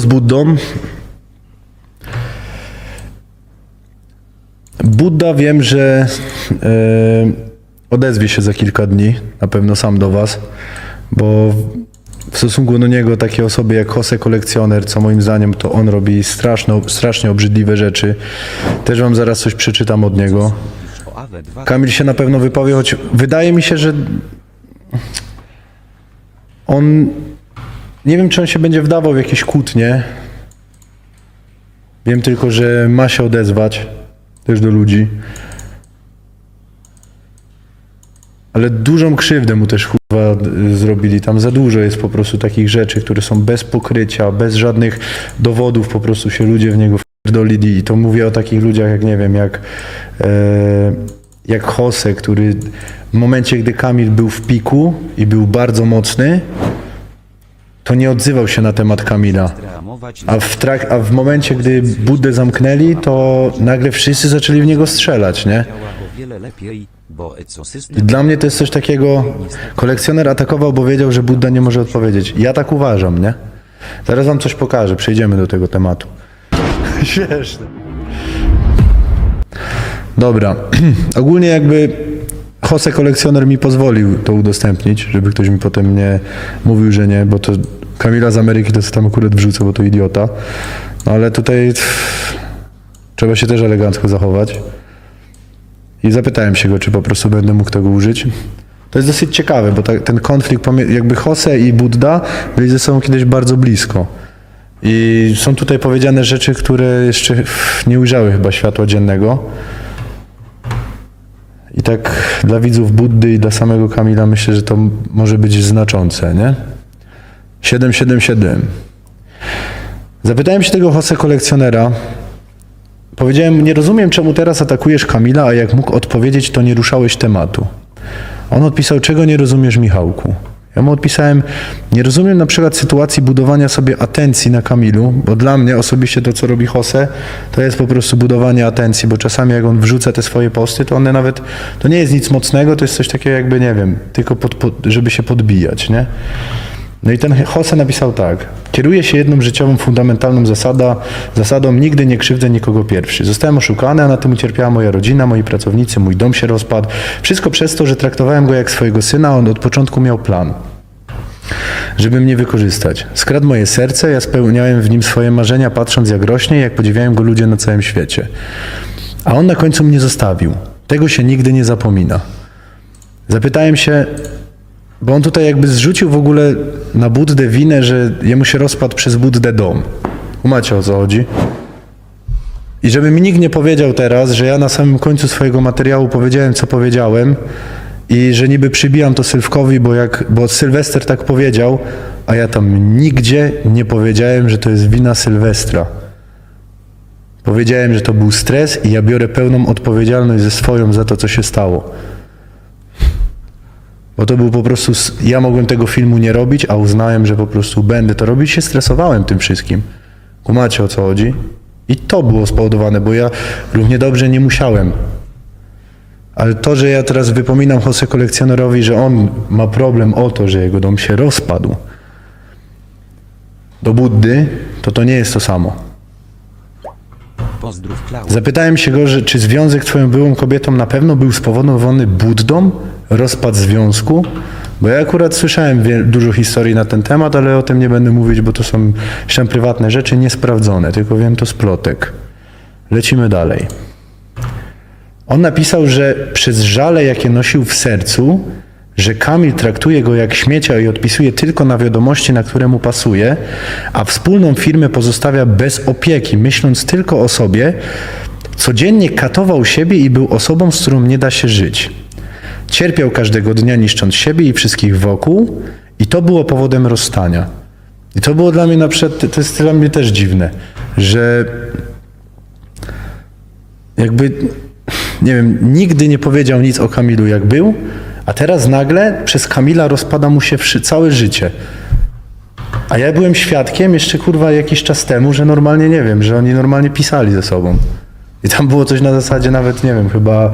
Z Buddą? Budda wiem, że e, odezwie się za kilka dni, na pewno sam do was, bo w- stosunku do niego takie osoby jak Jose Kolekcjoner, co moim zdaniem to on robi straszno, strasznie obrzydliwe rzeczy. Też wam zaraz coś przeczytam od niego. O AWE 2 Kamil się na pewno wypowie, choć wydaje mi się, że on. Nie wiem, czy on się będzie wdawał w jakieś kłótnie. Wiem tylko, że ma się odezwać też do ludzi. Ale dużą krzywdę mu też chyba zrobili. Tam za dużo jest po prostu takich rzeczy, które są bez pokrycia, bez żadnych dowodów, po prostu się ludzie w niego wpierdolili. I to mówię o takich ludziach, jak nie wiem, jak, e, jak Jose, który w momencie, gdy Kamil był w piku i był bardzo mocny, to nie odzywał się na temat Kamila. A w, trak- a w momencie, gdy Buddę zamknęli, to nagle wszyscy zaczęli w niego strzelać, nie? I dla mnie to jest coś takiego, kolekcjoner atakował, bo wiedział, że Budda nie może odpowiedzieć. Ja tak uważam, nie? Zaraz wam coś pokażę, przejdziemy do tego tematu. Śmieszne. Dobra, ogólnie jakby Jose kolekcjoner mi pozwolił to udostępnić, żeby ktoś mi potem nie mówił, że nie, bo to Kamila z Ameryki to co tam akurat wrzucę, bo to idiota. No ale tutaj trzeba się też elegancko zachować. I zapytałem się go, czy po prostu będę mógł tego użyć. To jest dosyć ciekawe, bo ta, ten konflikt, jakby Jose i Buddha byli ze sobą kiedyś bardzo blisko. I są tutaj powiedziane rzeczy, które jeszcze nie ujrzały chyba światła dziennego. I tak dla widzów Buddy i dla samego Kamila myślę, że to może być znaczące, nie? 777. Zapytałem się tego Jose kolekcjonera, Powiedziałem, nie rozumiem, czemu teraz atakujesz Kamila, a jak mógł odpowiedzieć, to nie ruszałeś tematu. On odpisał, czego nie rozumiesz, Michałku? Ja mu odpisałem, nie rozumiem na przykład sytuacji budowania sobie atencji na Kamilu, bo dla mnie osobiście to, co robi Jose, to jest po prostu budowanie atencji, bo czasami jak on wrzuca te swoje posty, to one nawet, to nie jest nic mocnego, to jest coś takiego jakby, nie wiem, tylko pod, pod, żeby się podbijać, nie? No i ten Jose napisał tak. Kieruję się jedną życiową, fundamentalną zasada, zasadą nigdy nie krzywdzę nikogo pierwszy. Zostałem oszukany, a na tym ucierpiała moja rodzina, moi pracownicy, mój dom się rozpadł. Wszystko przez to, że traktowałem go jak swojego syna, on od początku miał plan żeby mnie wykorzystać. Skradł moje serce, ja spełniałem w nim swoje marzenia, patrząc jak rośnie, jak podziwiają go ludzie na całym świecie. A on na końcu mnie zostawił. Tego się nigdy nie zapomina. Zapytałem się, bo on tutaj jakby zrzucił w ogóle na Buddę winę, że jemu się rozpadł przez Buddę dom. Umacie o co chodzi? I żeby mi nikt nie powiedział teraz, że ja na samym końcu swojego materiału powiedziałem, co powiedziałem i że niby przybijam to Sylwkowi, bo, jak, bo Sylwester tak powiedział, a ja tam nigdzie nie powiedziałem, że to jest wina Sylwestra. Powiedziałem, że to był stres i ja biorę pełną odpowiedzialność ze swoją za to, co się stało. Bo to był po prostu, ja mogłem tego filmu nie robić, a uznałem, że po prostu będę to robić, się stresowałem tym wszystkim. Kumacie o co chodzi? I to było spowodowane, bo ja równie dobrze nie musiałem. Ale to, że ja teraz wypominam Jose kolekcjonerowi, że on ma problem o to, że jego dom się rozpadł do Buddy, to to nie jest to samo. Pozdrów Klaus. Zapytałem się go, że czy związek z twoją byłą kobietą na pewno był spowodowany Buddą, rozpad związku? Bo ja akurat słyszałem dużo historii na ten temat, ale o tym nie będę mówić, bo to są tam prywatne rzeczy, niesprawdzone, tylko wiem to z plotek. Lecimy dalej. On napisał, że przez żale, jakie nosił w sercu, że Kamil traktuje go jak śmiecia i odpisuje tylko na wiadomości, na które mu pasuje, a wspólną firmę pozostawia bez opieki, myśląc tylko o sobie, codziennie katował siebie i był osobą, z którą nie da się żyć. Cierpiał każdego dnia, niszcząc siebie i wszystkich wokół, i to było powodem rozstania. I to było dla mnie na przykład, to jest dla mnie też dziwne, że jakby, nie wiem, nigdy nie powiedział nic o Kamilu jak był, a teraz nagle przez Kamila rozpada mu się wszy- całe życie. A ja byłem świadkiem jeszcze kurwa jakiś czas temu, że normalnie nie wiem, że oni normalnie pisali ze sobą. I tam było coś na zasadzie nawet, nie wiem, chyba,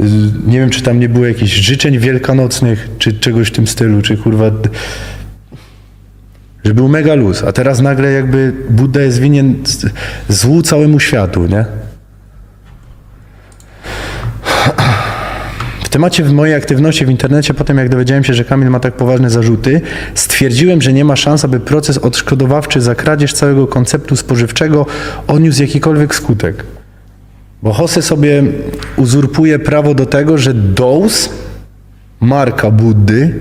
y, nie wiem, czy tam nie było jakichś życzeń wielkanocnych, czy czegoś w tym stylu, czy kurwa, że był mega luz, a teraz nagle jakby Budda jest winien złu całemu światu, nie? W temacie mojej aktywności w internecie, potem jak dowiedziałem się, że Kamil ma tak poważne zarzuty, stwierdziłem, że nie ma szans, aby proces odszkodowawczy za kradzież całego konceptu spożywczego odniósł jakikolwiek skutek. Bo Jose sobie uzurpuje prawo do tego, że Dose, marka Buddy,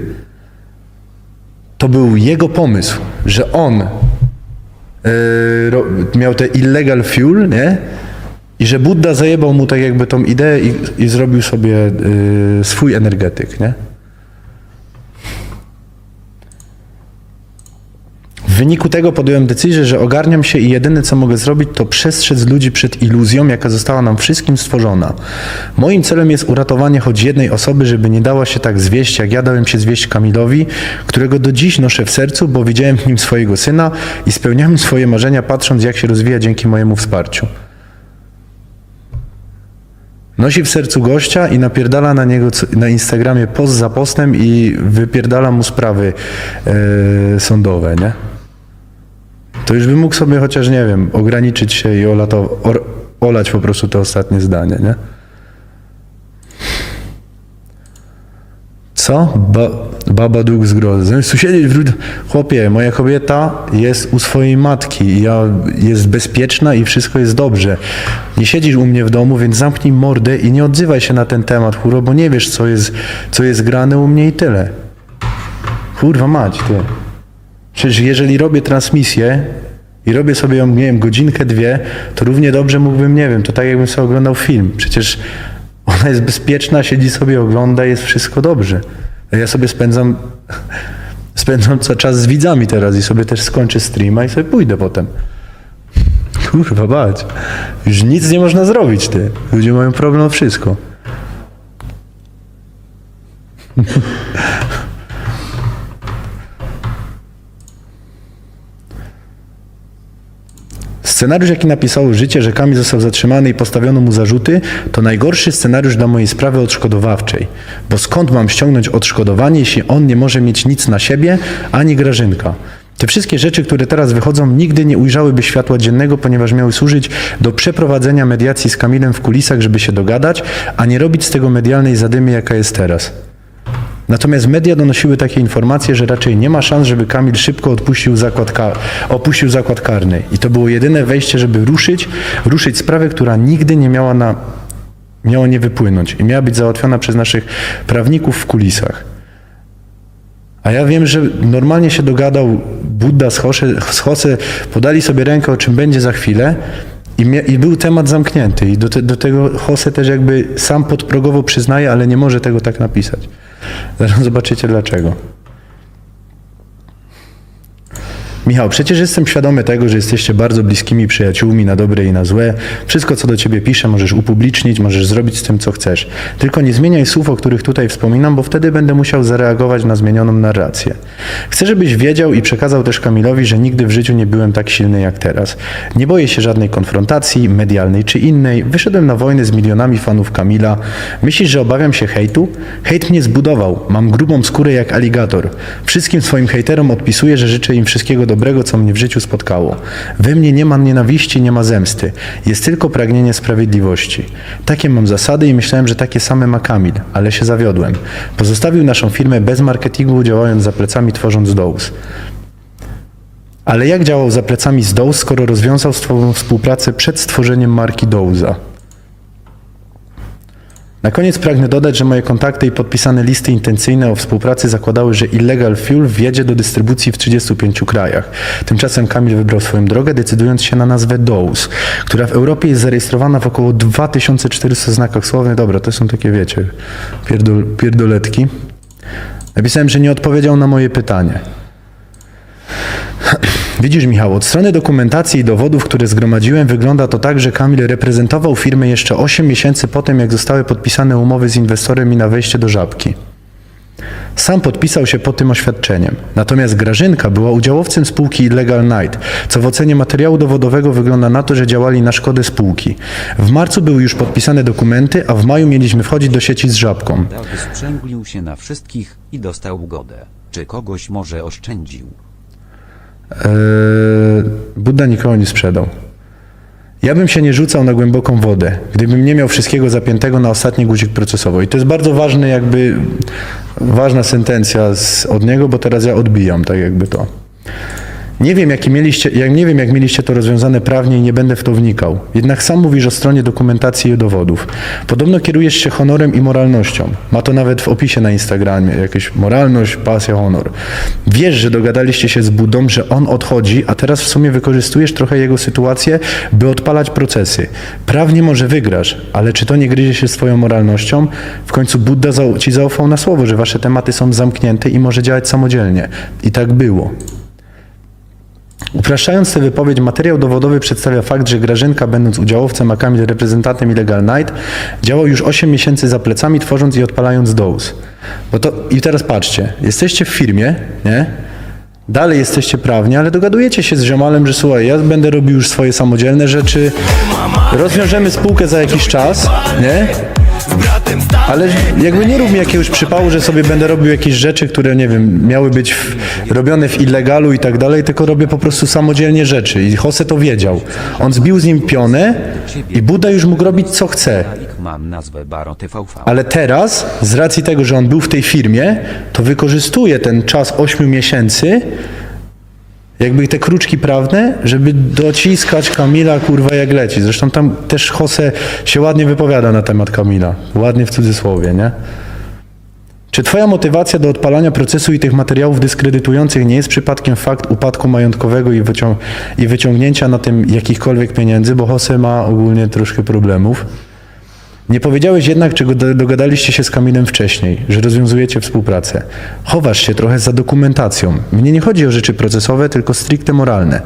to był jego pomysł, że on ro, miał te illegal fuel, nie? I że Budda zajebał mu tak jakby tą ideę i, i zrobił sobie e, swój energetyk, nie? W wyniku tego podjąłem decyzję, że ogarniam się i jedyne co mogę zrobić, to przestrzec ludzi przed iluzją, jaka została nam wszystkim stworzona. Moim celem jest uratowanie choć jednej osoby, żeby nie dała się tak zwieść, jak ja dałem się zwieść Kamilowi, którego do dziś noszę w sercu, bo widziałem w nim swojego syna i spełniałem swoje marzenia, patrząc jak się rozwija dzięki mojemu wsparciu. Nosi w sercu gościa i napierdala na niego na Instagramie post za postem i wypierdala mu sprawy e, sądowe, nie? To już by mógł sobie chociaż, nie wiem, ograniczyć się i olato, or, olać po prostu te ostatnie zdanie, nie? Co? Ba, baba dług z grozy. Zamiast tu siedzieć. Chłopie, moja kobieta jest u swojej matki ja jest bezpieczna i wszystko jest dobrze. Nie siedzisz u mnie w domu, więc zamknij mordę i nie odzywaj się na ten temat, churo, bo nie wiesz, co jest, co jest grane u mnie i tyle. Kurwa mać, ty. Przecież jeżeli robię transmisję i robię sobie ją, nie wiem, godzinkę, dwie, to równie dobrze mógłbym, nie wiem, to tak jakbym sobie oglądał film. Przecież ona jest bezpieczna, siedzi sobie, ogląda, jest wszystko dobrze. Ja sobie spędzam, spędzam co czas z widzami teraz i sobie też skończę streama i sobie pójdę potem. Kurwa, bać. Już nic nie można zrobić, ty. Ludzie mają problem o wszystko. Scenariusz, jaki napisało życie, że Kamil został zatrzymany i postawiono mu zarzuty, to najgorszy scenariusz dla mojej sprawy odszkodowawczej. Bo skąd mam ściągnąć odszkodowanie, jeśli on nie może mieć nic na siebie, ani Grażynka? Te wszystkie rzeczy, które teraz wychodzą, nigdy nie ujrzałyby światła dziennego, ponieważ miały służyć do przeprowadzenia mediacji z Kamilem w kulisach, żeby się dogadać, a nie robić z tego medialnej zadymy, jaka jest teraz. Natomiast media donosiły takie informacje, że raczej nie ma szans, żeby Kamil szybko odpuścił zakład ka- opuścił zakład karny. I to było jedyne wejście, żeby ruszyć, ruszyć sprawę, która nigdy nie miała na, nie wypłynąć i miała być załatwiona przez naszych prawników w kulisach. A ja wiem, że normalnie się dogadał Budda z Jose podali sobie rękę, o czym będzie za chwilę i, mia- i był temat zamknięty. I do, te, do tego Jose też jakby sam podprogowo przyznaje, ale nie może tego tak napisać. Zaraz zobaczycie dlaczego. Michał, przecież jestem świadomy tego, że jesteście bardzo bliskimi przyjaciółmi na dobre i na złe. Wszystko, co do ciebie piszę, możesz upublicznić, możesz zrobić z tym, co chcesz. Tylko nie zmieniaj słów, o których tutaj wspominam, bo wtedy będę musiał zareagować na zmienioną narrację. Chcę, żebyś wiedział i przekazał też Kamilowi, że nigdy w życiu nie byłem tak silny jak teraz. Nie boję się żadnej konfrontacji, medialnej czy innej. Wyszedłem na wojnę z milionami fanów Kamila. Myślisz, że obawiam się hejtu? Hejt mnie zbudował. Mam grubą skórę jak aligator. Wszystkim swoim hejterom odpisuję, że życzę im wszystkiego dobrego, co mnie w życiu spotkało. We mnie nie ma nienawiści, nie ma zemsty. Jest tylko pragnienie sprawiedliwości. Takie mam zasady i myślałem, że takie same ma Kamil, ale się zawiodłem. Pozostawił naszą firmę bez marketingu, działając za plecami, tworząc Dose. Ale jak działał za plecami z Dose, skoro rozwiązał swoją współpracę przed stworzeniem marki Doza? Na koniec pragnę dodać, że moje kontakty i podpisane listy intencyjne o współpracy zakładały, że Illegal Fuel wjedzie do dystrybucji w 35 krajach. Tymczasem Kamil wybrał swoją drogę, decydując się na nazwę Dose, która w Europie jest zarejestrowana w około 2400 znakach słownych. Dobra, to są takie, wiecie, pierdol, pierdoletki. Napisałem, że nie odpowiedział na moje pytanie. Widzisz, Michał, od strony dokumentacji i dowodów, które zgromadziłem, wygląda to tak, że Kamil reprezentował firmę jeszcze 8 miesięcy po tym, jak zostały podpisane umowy z inwestorem i na wejście do żabki. Sam podpisał się pod tym oświadczeniem. Natomiast Grażynka była udziałowcem spółki Illegal Night, co w ocenie materiału dowodowego wygląda na to, że działali na szkodę spółki. W marcu były już podpisane dokumenty, a w maju mieliśmy wchodzić do sieci z żabką. Dawy sprzęglił się na wszystkich i dostał ugodę. Czy kogoś może oszczędził? Eee, Buddha nikogo nie sprzedał. Ja bym się nie rzucał na głęboką wodę, gdybym nie miał wszystkiego zapiętego na ostatni guzik procesowy. I to jest bardzo ważny, jakby ważna sentencja z, od niego, bo teraz ja odbijam tak jakby to. Nie wiem, jaki mieliście, jak nie wiem, jak mieliście to rozwiązane prawnie i nie będę w to wnikał. Jednak sam mówisz o stronie dokumentacji i dowodów. Podobno kierujesz się honorem i moralnością. Ma to nawet w opisie na Instagramie. Jakieś moralność, pasja, honor. Wiesz, że dogadaliście się z Budą, że on odchodzi, a teraz w sumie wykorzystujesz trochę jego sytuację, by odpalać procesy. Prawnie może wygrasz, ale czy to nie gryzie się swoją moralnością? W końcu Buddha zau- ci zaufał na słowo, że wasze tematy są zamknięte i może działać samodzielnie. I tak było. Upraszczając tę wypowiedź, materiał dowodowy przedstawia fakt, że Grażynka, będąc udziałowcem, a Kamil reprezentantem Illegal Night, działał już 8 miesięcy za plecami, tworząc i odpalając DOS. Bo to, I teraz patrzcie, jesteście w firmie, nie? Dalej jesteście prawnie, ale dogadujecie się z ziomalem, że słuchaj, ja będę robił już swoje samodzielne rzeczy, rozwiążemy spółkę za jakiś czas, nie? Ale jakby nie rób mi jakiegoś przypału, że sobie będę robił jakieś rzeczy, które nie wiem, miały być w, robione w illegalu i tak dalej, tylko robię po prostu samodzielnie rzeczy i Jose to wiedział. On zbił z nim pionę i Buda już mógł robić co chce. Ale teraz, z racji tego, że on był w tej firmie, to wykorzystuje ten czas 8 miesięcy, jakby te kruczki prawne, żeby dociskać Kamila kurwa jak leci. Zresztą tam też Jose się ładnie wypowiada na temat Kamila. Ładnie w cudzysłowie, nie? Czy twoja motywacja do odpalania procesu i tych materiałów dyskredytujących nie jest przypadkiem fakt upadku majątkowego i, wycią- i wyciągnięcia na tym jakichkolwiek pieniędzy, bo Jose ma ogólnie troszkę problemów? Nie powiedziałeś jednak, czego do- dogadaliście się z Kamilem wcześniej, że rozwiązujecie współpracę. Chowasz się trochę za dokumentacją. Mnie nie chodzi o rzeczy procesowe, tylko stricte moralne.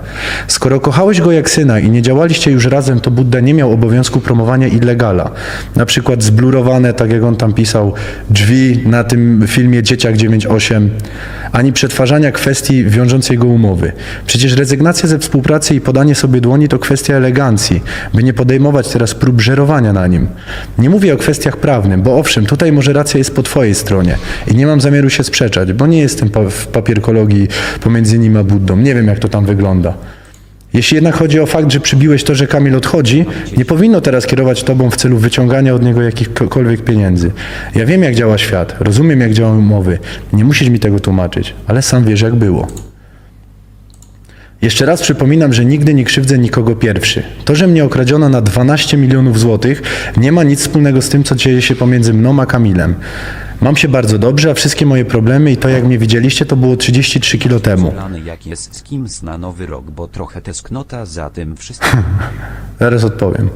Skoro kochałeś go jak syna i nie działaliście już razem, to Budda nie miał obowiązku promowania illegala. Na przykład zblurowane, tak jak on tam pisał, drzwi na tym filmie Dzieciak 9.8, ani przetwarzania kwestii wiążącej go umowy. Przecież rezygnacja ze współpracy i podanie sobie dłoni to kwestia elegancji, by nie podejmować teraz prób żerowania na nim. Nie mówię o kwestiach prawnych, bo owszem, tutaj może racja jest po twojej stronie i nie mam zamiaru się sprzeczać, bo nie jestem w papierkologii pomiędzy nim a Buddą. Nie wiem, jak to tam wygląda. Jeśli jednak chodzi o fakt, że przybiłeś to, że Kamil odchodzi, nie powinno teraz kierować tobą w celu wyciągania od niego jakichkolwiek pieniędzy. Ja wiem, jak działa świat, rozumiem, jak działają umowy. Nie musisz mi tego tłumaczyć, ale sam wiesz, jak było. Jeszcze raz przypominam, że nigdy nie krzywdzę nikogo pierwszy. To, że mnie okradziono na 12 milionów złotych, nie ma nic wspólnego z tym, co dzieje się pomiędzy mną a Kamilem. Mam się bardzo dobrze, a wszystkie moje problemy i to, jak mnie widzieliście, to było 33 kilo temu. Plany jak jest z kimś na nowy rok, bo trochę tęsknota za tym wszystkim. Zaraz odpowiem.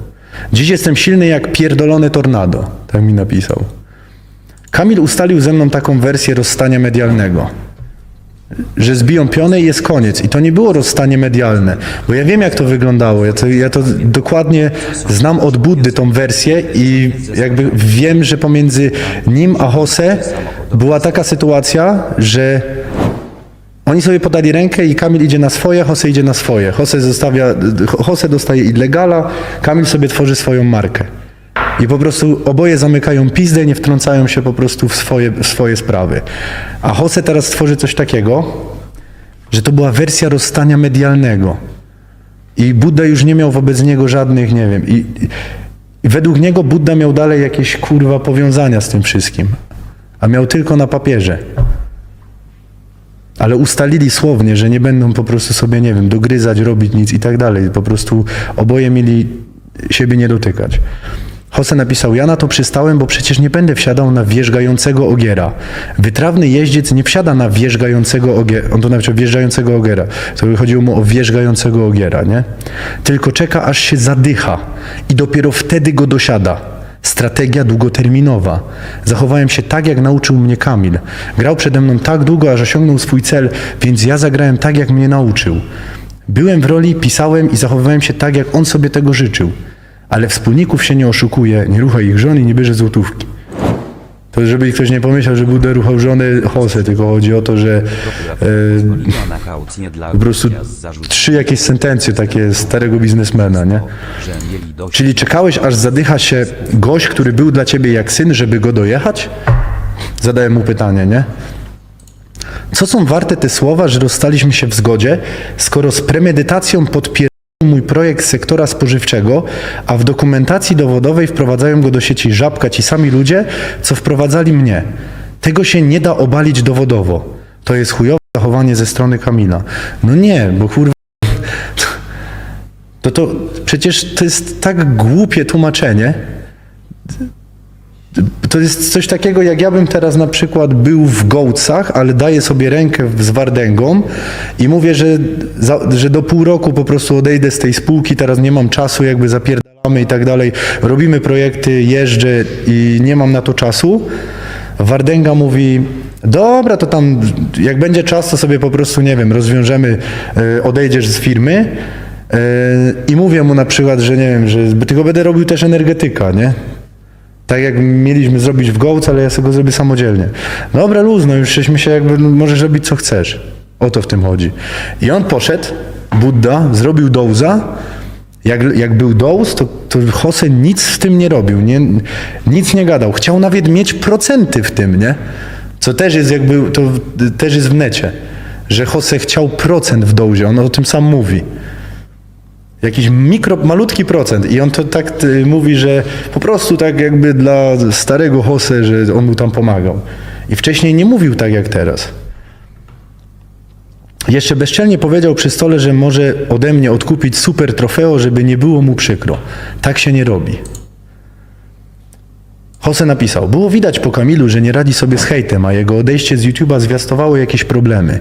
Dziś jestem silny jak pierdolone tornado, tak mi napisał. Kamil ustalił ze mną taką wersję rozstania medialnego. Że zbiją pionę i jest koniec. I to nie było rozstanie medialne, bo ja wiem, jak to wyglądało. Ja to, ja to dokładnie znam od Buddy tą wersję i jakby wiem, że pomiędzy nim a Jose była taka sytuacja, że oni sobie podali rękę i Kamil idzie na swoje, Jose idzie na swoje. Jose, zostawia, Jose dostaje illegala, Kamil sobie tworzy swoją markę. I po prostu oboje zamykają pizdę nie wtrącają się po prostu w swoje, w swoje sprawy. A Jose teraz tworzy coś takiego, że to była wersja rozstania medialnego. I Buddha już nie miał wobec niego żadnych, nie wiem. I, i, i według niego Buddha miał dalej jakieś kurwa powiązania z tym wszystkim. A miał tylko na papierze. Ale ustalili słownie, że nie będą po prostu sobie, nie wiem, dogryzać, robić nic i tak dalej. Po prostu oboje mieli siebie nie dotykać. Jose napisał, ja na to przystałem, bo przecież nie będę wsiadał na wjeżdżającego ogiera. Wytrawny jeździec nie wsiada na wjeżdżającego ogiera. On to napisał wjeżdżającego ogiera. To chodziło mu o wjeżdżającego ogiera, nie? Tylko czeka, aż się zadycha i dopiero wtedy go dosiada. Strategia długoterminowa. Zachowałem się tak, jak nauczył mnie Kamil. Grał przede mną tak długo, aż osiągnął swój cel, więc ja zagrałem tak, jak mnie nauczył. Byłem w roli, pisałem i zachowywałem się tak, jak on sobie tego życzył. Ale wspólników się nie oszukuje, nie rucha ich żon i nie bierze złotówki. To żeby ktoś nie pomyślał, że Budę ruchał żonę Jose, tylko chodzi o to, że dla po prostu trzy jakieś sentencje takie starego biznesmena, nie? Czyli czekałeś, aż zadycha się gość, który był dla ciebie jak syn, żeby go dojechać? Zadałem mu pytanie, nie? Co są warte te słowa, że rozstaliśmy się w zgodzie, skoro z premedytacją podpierają mój projekt sektora spożywczego, a w dokumentacji dowodowej wprowadzają go do sieci Żabka ci sami ludzie, co wprowadzali mnie. Tego się nie da obalić dowodowo. To jest chujowe zachowanie ze strony Kamila. No nie, bo kurwa to, to przecież to jest tak głupie tłumaczenie. To jest coś takiego, jak ja bym teraz na przykład był w Gołcach, ale daję sobie rękę z Wardęgą i mówię, że, za, że do pół roku po prostu odejdę z tej spółki, teraz nie mam czasu, jakby zapierdalamy i tak dalej. Robimy projekty, jeżdżę i nie mam na to czasu. Wardęga mówi, dobra, to tam jak będzie czas, to sobie po prostu, nie wiem, rozwiążemy, e, odejdziesz z firmy. E, I mówię mu na przykład, że nie wiem, że tylko będę robił też energetyka, nie? Tak jak mieliśmy zrobić w Gołc, ale ja sobie go zrobię samodzielnie. Dobra, luz, no już żeśmy się jakby, no, możesz robić co chcesz. O to w tym chodzi. I on poszedł, Budda, zrobił dołza. Jak, jak był dołz, to, to Jose nic w tym nie robił, nie, nic nie gadał. Chciał nawet mieć procenty w tym, nie? Co też jest jakby, to też jest w necie, że Jose chciał procent w dołzie, on o tym sam mówi. Jakiś mikro, malutki procent. I on to tak y, mówi, że po prostu tak jakby dla starego Jose, że on mu tam pomagał. I wcześniej nie mówił tak jak teraz. Jeszcze bezczelnie powiedział przy stole, że może ode mnie odkupić super trofeo, żeby nie było mu przykro. Tak się nie robi. Jose napisał, było widać po Kamilu, że nie radzi sobie z hejtem, a jego odejście z YouTube'a zwiastowało jakieś problemy.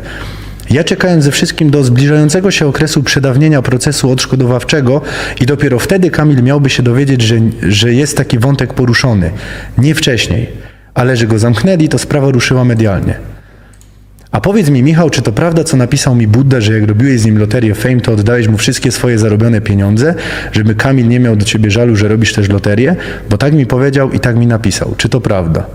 Ja czekałem ze wszystkim do zbliżającego się okresu przedawnienia procesu odszkodowawczego i dopiero wtedy Kamil miałby się dowiedzieć, że, że jest taki wątek poruszony. Nie wcześniej. Ale że go zamknęli, to sprawa ruszyła medialnie. A powiedz mi, Michał, czy to prawda, co napisał mi Budda, że jak robiłeś z nim loterię Fame, to oddałeś mu wszystkie swoje zarobione pieniądze, żeby Kamil nie miał do ciebie żalu, że robisz też loterię? Bo tak mi powiedział i tak mi napisał. Czy to prawda?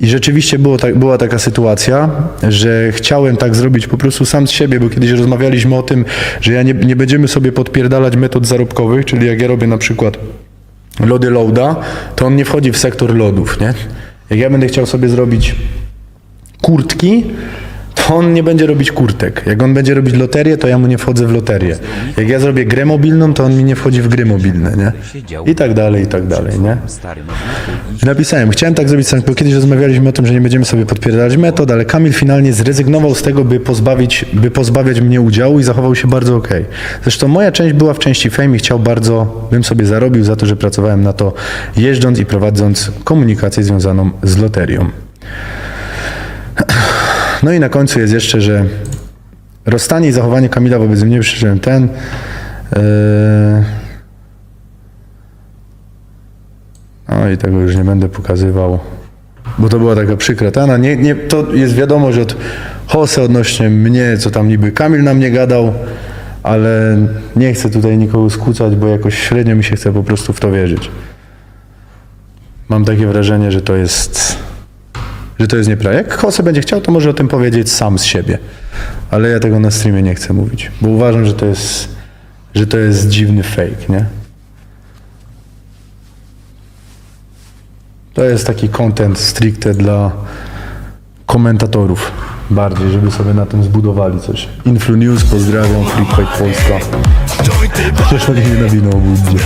I rzeczywiście było tak, była taka sytuacja, że chciałem tak zrobić po prostu sam z siebie, bo kiedyś rozmawialiśmy o tym, że ja nie, nie będziemy sobie podpierdalać metod zarobkowych, czyli jak ja robię na przykład lody loada, to on nie wchodzi w sektor lodów, nie? Jak ja będę chciał sobie zrobić kurtki, on nie będzie robić kurtek. Jak on będzie robić loterię, to ja mu nie wchodzę w loterię. Jak ja zrobię grę mobilną, to on mi nie wchodzi w gry mobilne, nie? I tak dalej, i tak dalej, nie? I Napisałem, chciałem tak zrobić bo kiedyś rozmawialiśmy o tym, że nie będziemy sobie podpierdalać metod, ale Kamil finalnie zrezygnował z tego, by, pozbawić, by pozbawiać mnie udziału i zachował się bardzo okej. Zresztą moja część była w części fame i chciał bardzo, bym sobie zarobił za to, że pracowałem na to jeżdżąc i prowadząc komunikację związaną z loterią. No i na końcu jest jeszcze, że rozstanie i zachowanie Kamila wobec mnie przeżyłem ten. Yy... No i tego już nie będę pokazywał, bo to była taka przykra tana. Nie, nie, to jest wiadomo, że od Jose odnośnie mnie, co tam niby Kamil na mnie gadał, ale nie chcę tutaj nikogo skłócać, bo jakoś średnio mi się chce po prostu w to wierzyć. Mam takie wrażenie, że to jest, że to jest nieprawda. Jak Jose będzie chciał, to może o tym powiedzieć sam z siebie, ale ja tego na streamie nie chcę mówić, bo uważam, że to jest, że to jest dziwny fake, nie? To jest taki content stricte dla komentatorów bardziej, żeby sobie na tym zbudowali coś. Influ News, pozdrawiam, Freakfight Polska. Chociaż tak nie nawinął o Buddzie.